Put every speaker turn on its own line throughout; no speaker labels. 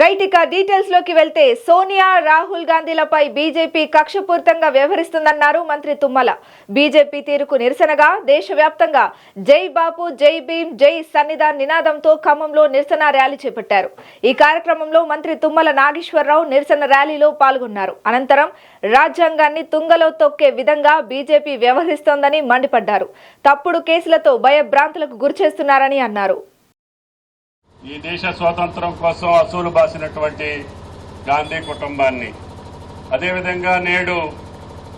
Right ఇక డీటెయిల్స్లోకి వెళ్తే సోనియా రాహుల్ గాంధీలపై బీజేపీ కక్షపూరితంగా వ్యవహరిస్తుందన్నారు మంత్రి తుమ్మల. బీజేపీ తీరుకు నిరసనగా దేశవ్యాప్తంగా జై బాపు జై భీమ్ జై సన్నిధాన్ నినాదంతో ఖమ్మంలో నిరసన ర్యాలీ చేపట్టారు. ఈ కార్యక్రమంలో మంత్రి తుమ్మల నాగేశ్వరరావు నిరసన ర్యాలీలో పాల్గొన్నారు. అనంతరం రాజ్యాంగాన్ని తుంగలో తొక్కే విధంగా బీజేపీ వ్యవహరిస్తోందని మండిపడ్డారు. తప్పుడు కేసులతో భయభ్రాంతులకు గురిచేస్తున్నారని అన్నారు.
ఈ దేశ స్వాతంత్రం కోసం అసూలు బాసినటువంటి గాంధీ కుటుంబాన్ని. అదేవిధంగా నేడు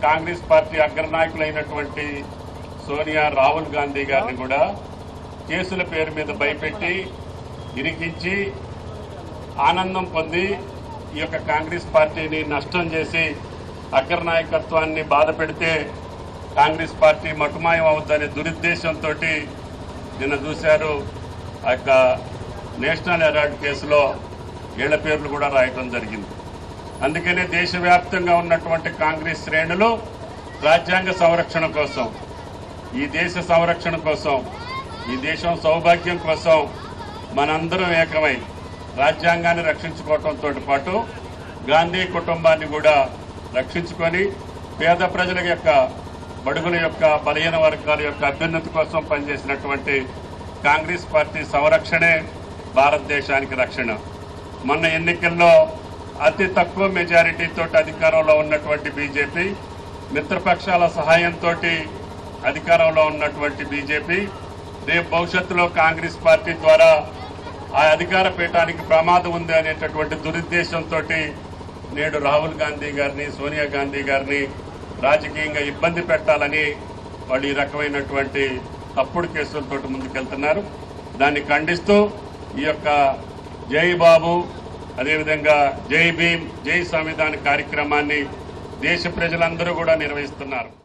కాంగ్రెస్ పార్టీ అగ్రనాయకులైనటువంటి సోనియా రాహుల్ గాంధీ గారిని కూడా కేసుల పేరు మీద భయపెట్టి ఇరికించి ఆనందం పొంది ఈ యొక్క కాంగ్రెస్ పార్టీని నష్టం చేసి అగ్రనాయకత్వాన్ని బాధ పెడితే కాంగ్రెస్ పార్టీ మటుమాయం అవుద్దనే దురుద్దేశంతో నిన్న చూశారు. ఆ యొక్క నేషనల్ హెరాల్డ్ కేసులో వీళ్ళ పేర్లు కూడా రాయటం జరిగింది. అందుకనే దేశవ్యాప్తంగా ఉన్నటువంటి కాంగ్రెస్ శ్రేణులు రాజ్యాంగ సంరక్షణ కోసం ఈ దేశ సంరక్షణ కోసం ఈ దేశం సౌభాగ్యం కోసం మనందరం ఏకమై రాజ్యాంగాన్ని రక్షించుకోవడంతో పాటు గాంధీ కుటుంబాన్ని కూడా రక్షించుకొని పేద ప్రజల యొక్క బడుగుల యొక్క బలహీన వర్గాల యొక్క అభ్యున్నతి కోసం పనిచేసినటువంటి కాంగ్రెస్ పార్టీ సంరక్షణే భారతదేశానికి రక్షణ. మొన్న ఎన్నికల్లో అతి తక్కువ మెజారిటీతో అధికారంలో ఉన్నటువంటి బీజేపీ మిత్రపక్షాల సహాయంతో అధికారంలో ఉన్నటువంటి బీజేపీ రేపు భవిష్యత్తులో కాంగ్రెస్ పార్టీ ద్వారా ఆ అధికార పీఠానికి ప్రమాదం ఉంది అనేటటువంటి దురుద్దేశంతో నేడు రాహుల్ గాంధీ గారిని సోనియా గాంధీ గారిని రాజకీయంగా ఇబ్బంది పెట్టాలని వాళ్ళు ఈ రకమైనటువంటి తప్పుడు కేసులతో ముందుకెళ్తున్నారు. దాన్ని ఖండిస్తూ ఈ యొక్క జై బాబు అదేవిధంగా జై భీమ్ జై సంవిధాన్ కార్యక్రమాన్ని దేశ ప్రజలందరూ కూడా నిర్వహిస్తున్నారు.